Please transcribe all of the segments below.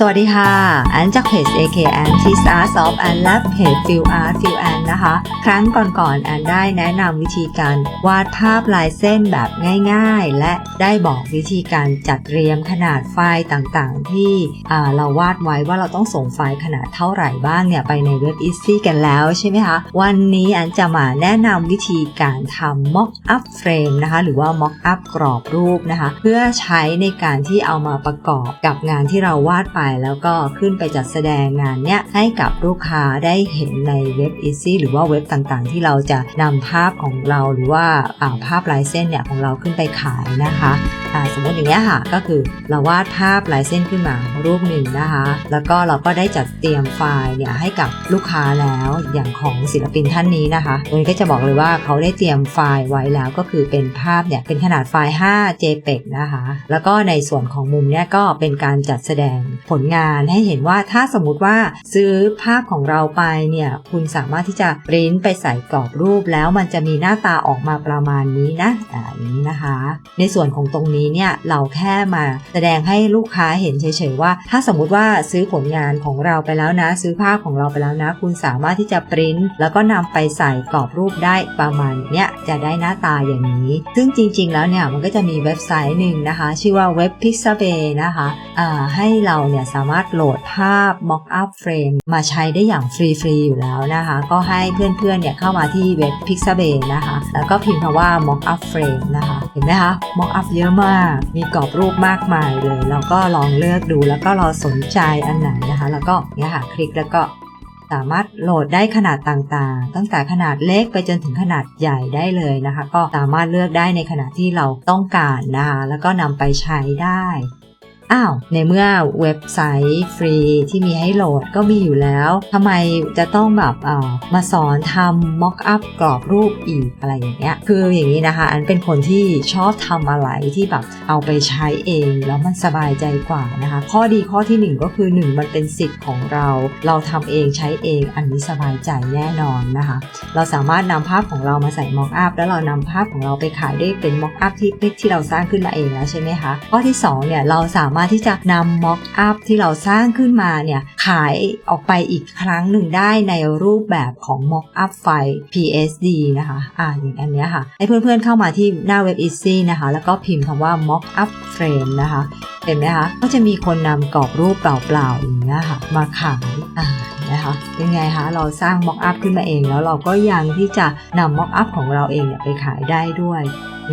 สวัสดีค่ะอันจากเพจ AK Antis Art of อันและเพจ Feel Art Feel An นะคะ ครั้งก่อนๆอันได้แนะนำวิธีการวาดภาพลายเส้นแบบง่ายๆ และได้บอกวิธีการจัดเรียงขนาดไฟล์ต่างๆ ที่เราวาดไว้ว่าเราต้องส่งไฟล์ขนาดเท่าไหร่บ้างเนี่ย ไปในเว็บ Easy กันแล้วใช่ไหมคะ วันนี้อันจะมาแนะนำวิธีการทำ Mock Up Frame นะคะ หรือว่า Mock Up กรอบรูปนะคะ เพื่อใช้ในการที่เอามาประกอบกับงานที่เราวาดไปแล้วก็ขึ้นไปจัดแสดงงานเนี้ยให้กับลูกค้าได้เห็นในเว็บ Easy หรือว่าเว็บต่างๆ ที่เราจะนำภาพของเราหรือว่าอ่าภาพลายเส้นเนี่ยของเราขึ้นไปขายนะคะสมมติอย่างเงี้ค่ะก็คือเราวาดภาพลายเส้นขึ้นมารูปหนึ่งนะคะ แล้วก็เราก็ได้จัดเตรียมไฟล์เนี่ยให้กับลูกค้าแล้วอย่างของศิลปินท่านนี้นะคะตรงนี้ก็จะบอกเลยว่าเขาได้เตรียมไฟล์ไว้แล้วก็คือเป็นภาพเนี่ยเป็นขนาดไฟล์ 5 JPEG นะคะ แล้วก็ในส่วนของมุมเนี่ยก็เป็นการจัดแสดงผลงานให้เห็นว่าถ้าสมมุติว่าซื้อภาพของเราไปเนี่ยคุณสามารถที่จะปริ้นไปใส่กรอบรูปแล้วมันจะมีหน้าตาออกมาประมาณนี้นะอ่าอย่างนี้นะคะ ในส่วนของตรงนี้เนี่ยเราแค่มาแสดงให้ลูกค้าเห็นเฉยๆว่า ถ้าสมมุติว่าซื้อผลงานของเราไปแล้วนะ ซื้อภาพของเราไปแล้วนะ คุณสามารถที่จะปริ้นแล้วก็นำไปใส่กรอบรูปได้ประมาณเนี้ยจะได้หน้าตาอย่างนี้ ซึ่งจริงๆแล้วเนี่ยมันก็จะมีเว็บไซต์หนึ่งนะคะ ชื่อว่าเว็บ Pixabay นะคะอ่าให้เราเนี่ยสามารถโหลดภาพ mock up frame มาใช้ได้อย่างฟรีๆอยู่แล้วนะคะ ก็ให้เพื่อนๆเนี่ยเข้ามาที่เว็บ Pixabay นะคะ แล้วก็พิมพ์คำว่า mock up frame นะคะ เห็นไหมคะ mock up เยอะมาก มีกรอบรูปมากมายเลยเราก็ลองเลือกดูแล้วก็เราสนใจอันไหนนะคะ แล้วก็เนี่ยค่ะคลิกแล้วก็สามารถโหลดได้ขนาดต่างๆ ตั้งแต่ขนาดเล็กไปจนถึงขนาดใหญ่ได้เลยนะคะ ก็สามารถเลือกได้ในขนาดที่เราต้องการนะคะ แล้วก็นำไปใช้ได้ อ้าว ในเมื่อเว็บไซต์ฟรีที่มีให้โหลดก็มีอยู่แล้วทำไมจะต้องแบบเอ่อมาสอนทำ mock up กรอบรูปอีกอะไรอย่างเงี้ยคืออย่างนี้นะคะ อันเป็นคนที่ชอบทำอะไรที่แบบเอาไปใช้เอง แล้วมันสบายใจกว่านะคะ ข้อดีข้อที่หนึ่งก็คือหนึ่งมันเป็นสิทธิ์ของเรา เราทำเองใช้เองอันนี้สบายใจแน่นอนนะคะ เราสามารถนำภาพของเรามาใส่ mock up แล้วเรานำภาพของเราไปขายได้เป็น mock up ที่ที่เราสร้างขึ้นมาเองแล้วใช่ไหมคะข้อที่สองเนี่ยเราสามารถที่จะนำ mock up ที่เราสร้างขึ้นมาเนี่ยขายออกไปอีกครั้งหนึ่งได้ในรูปแบบของ mock up ไฟล์ PSD นะคะอ่าอย่างอันเนี้ยค่ะให้เพื่อนๆเข้ามาที่หน้าเว็บ Easy นะคะ แล้วก็พิมพ์คำว่า mock up frame นะคะ เห็นไหมคะ ก็จะมีคนนำกรอบรูปเปล่าๆอย่างเงี้ยค่ะ มาขายอ่า นะคะเป็นไงคะเราสร้าง mock up ขึ้นมาเองแล้วเราก็ยังที่จะนำ mock up ของเราเองเนี่ยไปขายได้ด้วย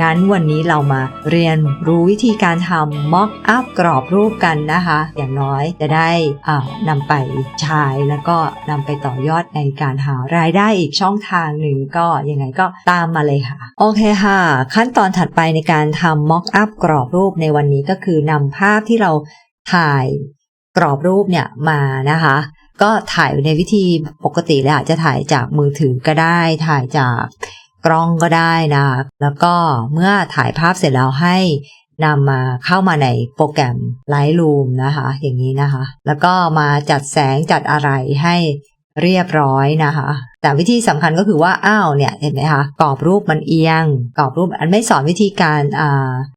งั้นวันนี้เรามาเรียนรู้วิธีการทำ mock up กรอบรูปกันนะคะ อย่างน้อยจะได้อ่านำไปใช้แล้วก็นำไปต่อยอดในการหารายได้อีกช่องทางหนึ่งก็ยังไงก็ตามมาเลยค่ะ โอเคค่ะ ขั้นตอนถัดไปในการทำ mock up กรอบรูปในวันนี้ก็คือนำภาพที่เราถ่ายกรอบรูปเนี่ยมานะคะ ก็ถ่ายในวิธีปกติเลยค่ะจะถ่ายจากมือถือก็ได้ ถ่ายจากกล้องก็ได้นะแล้วก็เมื่อถ่ายภาพเสร็จแล้วให้นำมาเข้ามาในโปรแกรม Lightroom นะคะ อย่างนี้นะคะ แล้วก็มาจัดแสงจัดอะไรให้ เรียบร้อยนะคะ แต่วิธีสำคัญก็คือว่าอ้าวเนี่ยเห็นไหมคะกรอบรูปมันเอียงกรอบรูปอันไม่สอนวิธีการ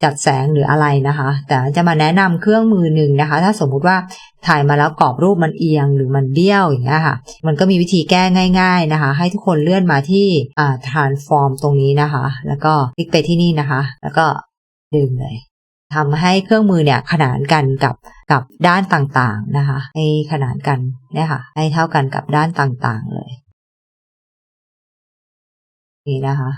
จัดแสงหรืออะไรนะคะ แต่จะมาแนะนำเครื่องมือหนึ่งนะคะ ถ้าสมมุติว่าถ่ายมาแล้วกรอบรูปมันเอียงหรือมันเบี้ยวอย่างเงี้ยค่ะ มันก็มีวิธีแก้ง่าย ๆนะคะ ให้ทุกคนเลื่อนมาที่ transform ตรงนี้นะคะ แล้วก็คลิกไปที่นี่นะคะ แล้วก็ดึงเลย ทำให้เครื่องมือเนี่ยขนานกันกับกับด้านต่างๆนะคะให้ขนานกันเนี่ยค่ะให้เท่ากันกับด้านต่างๆเลย นี่นะคะ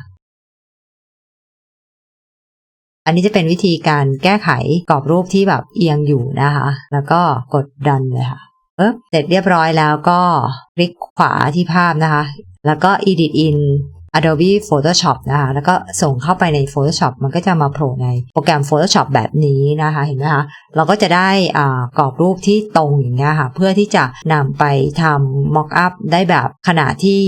อันนี้จะเป็นวิธีการแก้ไขกรอบรูปที่แบบเอียงอยู่นะคะ แล้วก็กดดันเลยค่ะเอ๊บเสร็จเรียบร้อยแล้วก็คลิกขวาที่ภาพนะคะ แล้วก็ edit in Adobe Photoshop นะคะแล้วก็ส่งเข้าไปใน Photoshop มันก็จะมาโผล่ในโปรแกรม Photoshop แบบนี้นะคะเห็นไหมคะเราก็จะได้กรอบรูปที่ตรงอย่างเงี้ยค่ะเพื่อที่จะนำไปทำ mock up ได้แบบขนาดที่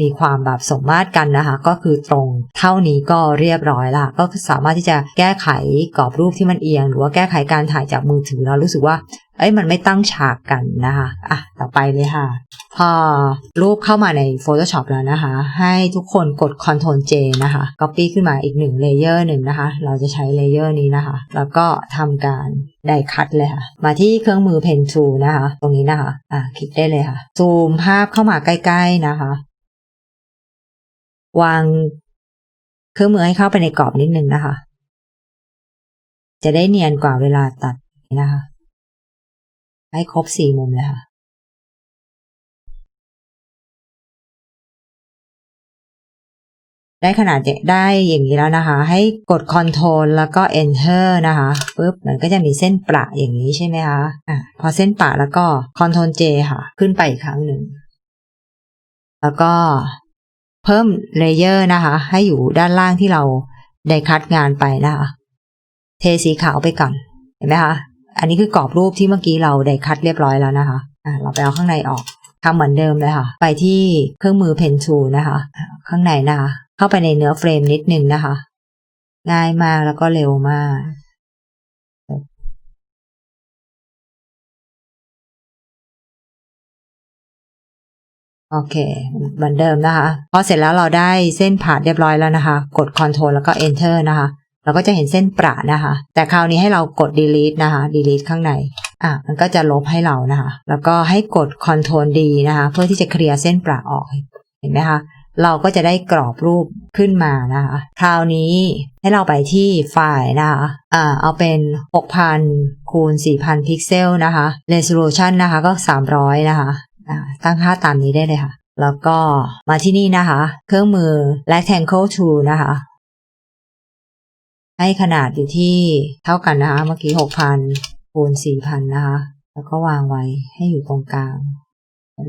มีความแบบสมมาตรกันนะคะ ก็คือตรงเท่านี้ก็เรียบร้อยละก็สามารถที่จะแก้ไขกรอบรูปที่มันเอียง หรือว่าแก้ไขการถ่ายจากมือถือเรารู้สึกว่า เอ้ยมันไม่ตั้งฉากกันนะคะอะต่อไปเลยค่ะ พอรูปเข้ามาใน Photoshop แล้วนะคะ ให้ทุกคนกด Ctrl J นะคะ Copy ขึ้นมาอีกหนึ่งเลเยอร์หนึ่งนะคะ เราจะใช้เลเยอร์นี้นะคะ แล้วก็ทำการได้คัดเลยค่ะ มาที่เครื่องมือ Pen Tool นะคะ ตรงนี้นะคะ อ่าคลิกได้เลยค่ะ ซูมภาพเข้ามาใกล้ ๆนะคะ วางเครื่องมือให้เข้าไปในกรอบนิดนึงนะคะ จะได้เนียนกว่าเวลาตัดนะคะ ให้ครบสี่มุมเลยค่ะได้ขนาดได้อย่างนี้แล้วนะคะ ให้กด Ctrl แล้วก็ Enter นะคะปุ๊บมันก็จะมีเส้นประอย่างนี้ใช่ไหมคะอะพอเส้นประแล้วก็ Ctrl J ค่ะ ขึ้นไปอีกครั้งหนึ่ง แล้วก็เพิ่มเลเยอร์นะคะ ให้อยู่ด้านล่างที่เราได้คัดงานไปนะคะ เทสีขาวไปก่อน เห็นไหมคะ อันนี้คือกรอบรูปที่เมื่อกี้เราได้คัดเรียบร้อยแล้วนะคะอะเราไปเอาข้างในออกทำเหมือนเดิมเลยค่ะ ไปที่เครื่องมือ Pen Tool นะคะ ข้างในนะคะ เข้าไปในเนื้อเฟรมนิดนึงนะคะ ง่ายมากแล้วก็เร็วมาก โอเค เหมือนเดิมนะคะ พอเสร็จแล้วเราได้เส้นผ่าเรียบร้อยแล้วนะคะ กด Ctrl แล้วก็ Enter นะคะ เราก็จะเห็นเส้นประนะคะ แต่คราวนี้ให้เรากด delete นะคะ delete ข้างในอะมันก็จะลบให้เรานะคะ แล้วก็ให้กด Ctrl D นะคะ เพื่อที่จะเคลียร์เส้นประออกเห็นไหมคะเราก็จะได้กรอบรูปขึ้นมานะคะ คราวนี้ให้เราไปที่ไฟล์นะคะอ่าเอาเป็น 6,000 คูณ 4,000 พิกเซลนะคะ resolution นะคะก็ 300 นะคะตั้งค่าตามนี้ได้เลยค่ะ แล้วก็มาที่นี่นะคะ เครื่องมือ rectangle tool นะคะ ให้ขนาดอยู่ที่เท่ากันนะคะ เมื่อกี้6,000คูณ4,000นะคะ แล้วก็วางไว้ให้อยู่ตรงกลาง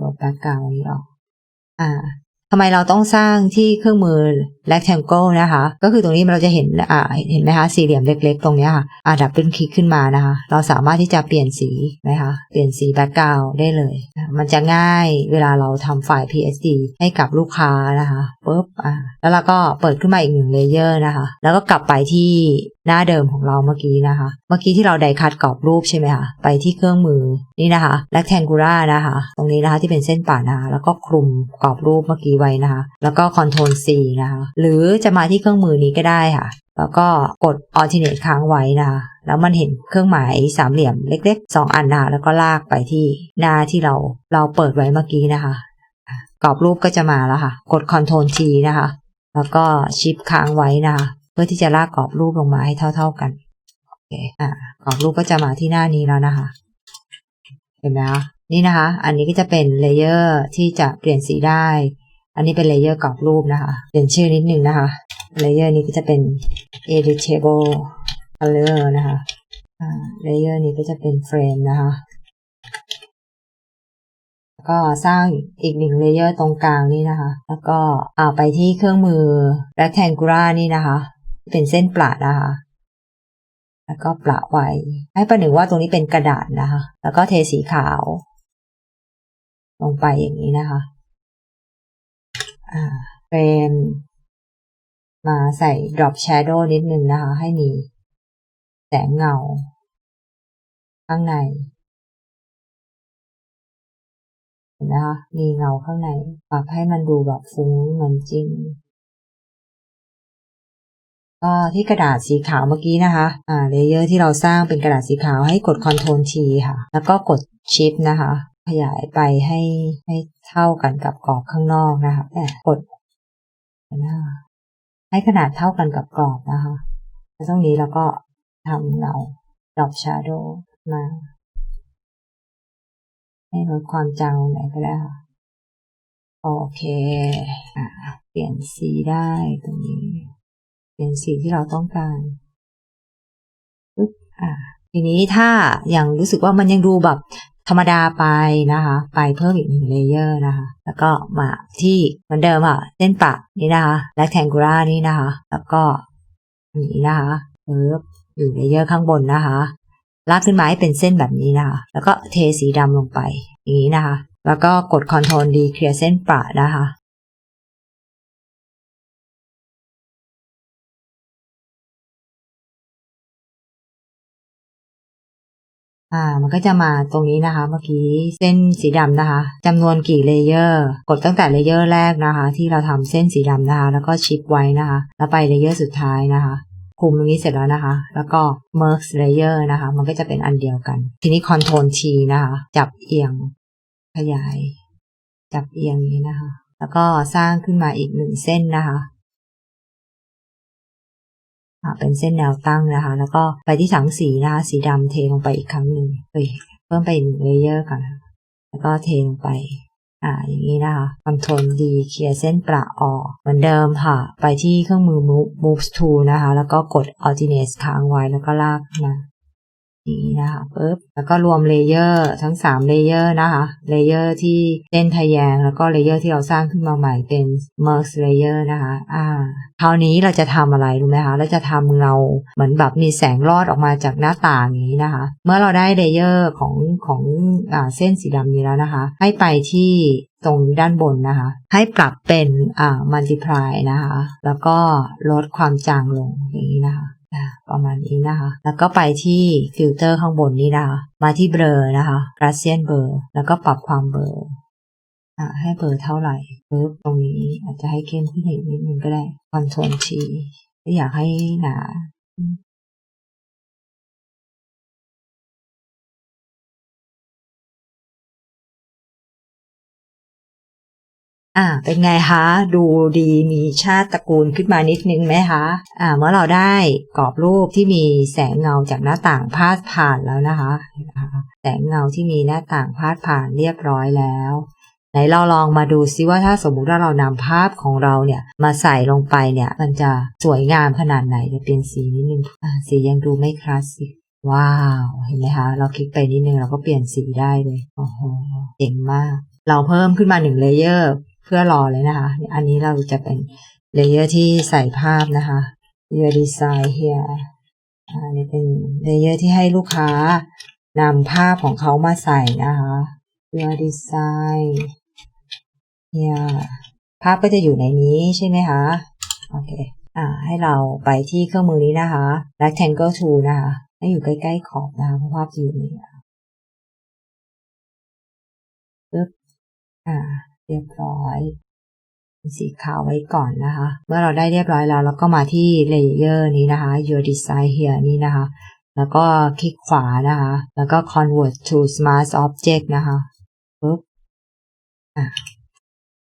ลบแบ็กกราวนี้ออก อ่า ทำไมเราต้องสร้างที่เครื่องมือ rectangle นะคะ ก็คือตรงนี้เราจะเห็นอ่าเห็นไหมคะสี่เหลี่ยมเล็ก ๆ ตรงนี้ค่ะอ่าดับเบิลคลิกขึ้นมานะคะ เราสามารถที่จะเปลี่ยนสีนะคะเปลี่ยนสีแบ็กกราวได้เลย มันจะง่ายเวลาเราทำไฟล์ PSD ให้กับลูกค้านะคะปุ๊บอ่าแล้วเราก็เปิดขึ้นมาอีกหนึ่งเลเยอร์นะคะ แล้วก็กลับไปที่ หน้าเดิมของเราเมื่อกี้นะคะ เมื่อกี้ที่เราไดคัดกรอบรูปใช่ไหมคะไปที่เครื่องมือนี่นะคะ rectangular นะคะ ตรงนี้นะคะที่เป็นเส้นป่านะคะแล้วก็คลุมกรอบรูปเมื่อกี้ไว้นะคะ แล้วก็ Ctrl C นะคะ หรือจะมาที่เครื่องมือนี้ก็ได้ค่ะ แล้วก็กด alternate ค้างไว้นะคะแล้วมันเห็นเครื่องหมายสามเหลี่ยมเล็กๆ 2 อันนะคะแล้วก็ลากไปที่หน้าที่เราเราเปิดไว้เมื่อกี้นะคะ กรอบรูปก็จะมาแล้วค่ะ กด Ctrl T นะคะ แล้วก็ชิปค้างไว้นะคะ เพื่อที่จะลากกรอบรูปลงมาให้เท่า ๆกันโอเคอ่ากรอบรูปก็จะมาที่หน้านี้แล้วนะคะ เห็นไหมคะนี่นะคะ อันนี้ก็จะเป็นเลเยอร์ที่จะเปลี่ยนสีได้ อันนี้เป็นเลเยอร์กรอบรูปนะคะ เปลี่ยนชื่อนิดนึงนะคะเลเยอร์นี้ก็จะเป็น editable color นะคะเลเยอร์นี้ก็จะเป็นเฟรมนะคะ ก็สร้างอีกหนึ่งเลเยอร์ตรงกลางนี่นะคะ แล้วก็อ่าไปที่เครื่องมือ rectangular นี่นะคะ เป็นเส้นปลาดนะคะ แล้วก็ปละไว้ ให้ประหนึ่งว่าตรงนี้เป็นกระดาษนะคะ แล้วก็เทสีขาว ลงไปอย่างนี้นะคะ อ่าเป็นมาใส่ drop shadow นิดนึงนะคะ ให้มีแสงเงา ข้างในเห็นไหมคะมีเงาข้างใน ปรับให้มันดูแบบฟุ้งเหมือนจริง ก็ที่กระดาษสีขาวเมื่อกี้นะคะ อ่า เลเยอร์ที่เราสร้างเป็นกระดาษสีขาวให้กด Ctrl T ค่ะ แล้วก็กด Shift นะคะ ขยายไปให้ให้เท่ากันกับกรอบข้างนอกนะคะแกดนะคะให้ขนาดเท่ากันกับกรอบนะคะแล้วตรงนี้เราก็ทำเงา drop shadow มา ให้ลดความจางไหนก็ได้ค่ะ โอเคอ่าเปลี่ยนสีได้ตรงนี้ เปลี่ยนสีที่เราต้องการปึ๊บอ่าทีนี้ถ้ายังรู้สึกว่ามันยังดูแบบธรรมดาไปนะคะ ไปเพิ่มอีกหนึ่งเลเยอร์นะคะ แล้วก็มาที่เหมือนเดิมอะเส้นปะนี่นะคะ rectangular นี่นะคะ แล้วก็นี้นะคะเพิ่มอยู่เลเยอร์ข้างบนนะคะลากขึ้นมาให้เป็นเส้นแบบนี้นะคะ แล้วก็เทสีดำลงไปอย่างนี้นะคะ แล้วก็กด Ctrl D เคลียร์เส้นปะนะคะ อ่า มันก็จะมาตรงนี้นะคะ เมื่อกี้เส้นสีดำนะคะจำนวนกี่เลเยอร์ กดตั้งแต่เลเยอร์แรกนะคะ ที่เราทำเส้นสีดำนะคะ แล้วก็ชิปไว้นะคะ แล้วไปเลเยอร์สุดท้ายนะคะคุมตรงนี้เสร็จแล้วนะคะ แล้วก็ merge layer นะคะ มันก็จะเป็นอันเดียวกัน ทีนี้ control T นะคะ จับเอียง ขยาย จับเอียงนี้นะคะ แล้วก็สร้างขึ้นมาอีกหนึ่งเส้นนะคะ เป็นเส้นแนวตั้งนะคะ แล้วก็ไปที่ถังสีนะคะสีดำเทลงไปอีกครั้งหนึ่งเฮ้ยเพิ่มไปหนึ่งเลเยอร์ก่อนแล้วก็เทลงไป อ่า อย่างนี้นะคะคอนโทรลดีเคลียร์เส้นประออก เหมือนเดิมค่ะ ไปที่เครื่องมือ Move Moves Tool นะคะ แล้วก็กด Alternate ค้างไว้แล้วก็ลากมา นมานี้นะคะปึ๊บแล้วก็รวมเลเยอร์ทั้ง3เลเยอร์นะคะเลเยอร์ที่เส้นทะแยงแล้วก็เลเยอร์ที่เราสร้างขึ้นมาใหม่เป็น merge layer นะคะอ่าคราวนี้เราจะทำอะไรรู้ไหมคะเราจะทำเงาเหมือนแบบมีแสงรอดออกมาจากหน้าต่างอย่างนี้นะคะ เมื่อเราได้เลเยอร์ของของอ่าเส้นสีดำนี้แล้วนะคะ ให้ไปที่ตรงด้านบนนะคะ ให้ปรับเป็นอ่า multiply นะคะ แล้วก็ลดความจางลงอย่างนี้นะคะ ประมาณนี้นะคะ แล้วก็ไปที่ฟิลเตอร์ข้างบนนี้นะคะ มาที่เบลอนะคะกราเซียนเบลอแล้วก็ปรับความเบลอร์ให้เบอร์เท่าไหร่ปึ๊บตรงนี้อาจจะให้เข้มขึ้นอีกนิดนึงก็ได้คอนโทรลชีอยากให้หนา อ่า เป็นไงคะ ดูดีมีชาติตระกูลขึ้นมานิดนึงไหมคะ อ่า เมื่อเราได้กรอบรูปที่มีแสงเงาจากหน้าต่างพาดผ่านแล้วนะคะ แสงเงาที่มีหน้าต่างพาดผ่านเรียบร้อยแล้วไหนเราลองมาดูซิว่าถ้าสมมุติว่าเรานำภาพของเราเนี่ยมาใส่ลงไปเนี่ย มันจะสวยงามขนาดไหนเดี๋ยวเปลี่ยนสีนิดนึงอ่าสียังดูไม่คลาสสิกว้าวเห็นไหมคะ เราคลิกไปนิดนึงเราก็เปลี่ยนสีได้เลยโอ้โหเจ๋งมาก เราเพิ่มขึ้นมาหนึ่งเลเยอร์ เพื่อรอเลยนะคะ อันนี้เราจะเป็นเลเยอร์ที่ใส่ภาพนะคะ Your Design here อันนี้เป็นเลเยอร์ที่ให้ลูกค้านำภาพของเขามาใส่นะคะ Your Design here ภาพก็จะอยู่ในนี้ใช่ไหมคะ โอเค อ่า ให้เราไปที่เครื่องมือนี้นะคะ Rectangle Tool นะคะ ให้อยู่ใกล้ๆขอบนะคะเพราะภาพอยู่นี่ปึ๊บอ่า รียบร้อย สีขาวไว้ก่อนนะคะ เมื่อเราได้เรียบร้อยแล้ว เราก็มาที่เลเยอร์นี้นะคะ Your Design here นี้นะคะ แล้วก็คลิกขวานะคะ แล้วก็ Convert to Smart Object นะคะปึ๊บอ่า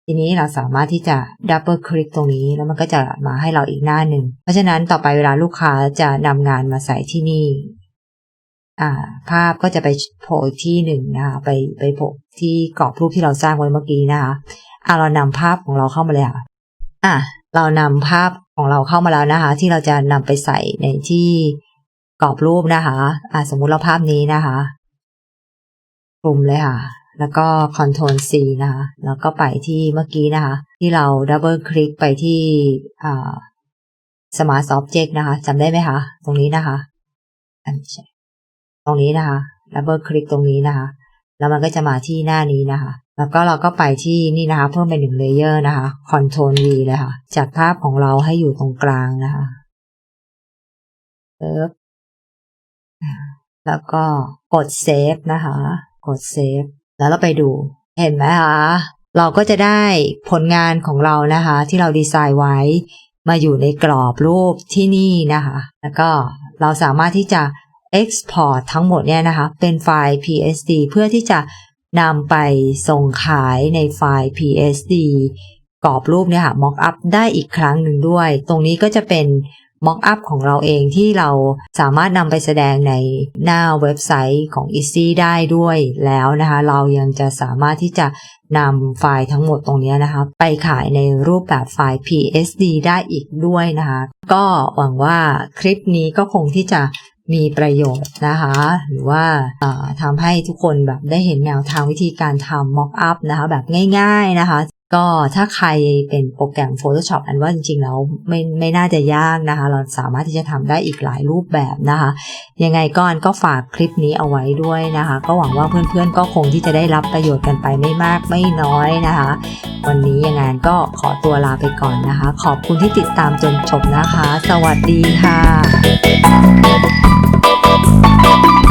ทีนี้เราสามารถที่จะดับเบิลคลิกตรงนี้แล้วมันก็จะมาให้เราอีกหน้าหนึ่ง เพราะฉะนั้นต่อไปเวลาลูกค้าจะนำงานมาใส่ที่นี่ ภาพก็จะไปโผล่ที่หนึ่งนะคะไปไปโผล่ที่กรอบรูปที่เราสร้างไว้เมื่อกี้นะคะอ่าเรานำภาพของเราเข้ามาเลยค่ะอะเรานำภาพของเราเข้ามาแล้วนะคะ ที่เราจะนำไปใส่ในที่กรอบรูปนะคะอ่าสมมุติเราภาพนี้นะคะกลุ่มเลยค่ะ แล้วก็ Ctrl C นะคะแล้วก็ไปที่เมื่อกี้นะคะ ที่เราดับเบิลคลิกไปที่อ่า Smart Object นะคะจำได้ไหมคะ ตรงนี้นะคะอันไม่ใช่ ตรงนี้นะคะดับเบิลคลิกตรงนี้นะคะ แล้วมันก็จะมาที่หน้านี้นะคะ แล้วก็เราก็ไปที่นี่นะคะ เพิ่มเป็นหนึ่งเลเยอร์นะคะ Ctrl V เลยค่ะ จัดภาพของเราให้อยู่ตรงกลางนะคะเซิร์ฟแล้วก็กดเซฟนะคะ กดเซฟ แล้วเราไปดู เห็นไหมคะ เราก็จะได้ผลงานของเรานะคะ ที่เราดีไซน์ไว้มาอยู่ในกรอบรูปที่นี่นะคะ แล้วก็เราสามารถที่จะ Export ทั้งหมดเนี่ยนะคะเป็นไฟล์ PSD เพื่อที่จะนำไปส่งขายในไฟล์ PSD กรอบรูปเนี่ยค่ะ mock up ได้อีกครั้งหนึ่งด้วย ตรงนี้ก็จะเป็น mock up ของเราเองที่เราสามารถนำไปแสดงในหน้าเว็บไซต์ของ Easy ได้ด้วยแล้วนะคะ เรายังจะสามารถที่จะนำไฟล์ทั้งหมดตรงนี้นะคะไปขายในรูปแบบไฟล์ PSD ได้อีกด้วยนะคะ ก็หวังว่าคลิปนี้ก็คงที่จะ มีประโยชน์นะคะ หรือว่าทำให้ทุกคนแบบได้เห็นแนวทางวิธีการทำ mock up นะคะ แบบง่าย ๆ นะคะ ก็ถ้าใครเป็นโปรแกรม Photoshop อันว่าจริงๆแล้วไม่ไม่น่าจะยากนะคะ เราสามารถที่จะทำได้อีกหลายรูปแบบนะคะ ยังไงก็อันก็ฝากคลิปนี้เอาไว้ด้วยนะคะ ก็หวังว่าเพื่อนๆก็คงที่จะได้รับประโยชน์กันไปไม่มากไม่น้อยนะคะ วันนี้ยังไงก็ขอตัวลาไปก่อนนะคะ ขอบคุณที่ติดตามจนจบนะคะ สวัสดีค่ะ Thank you.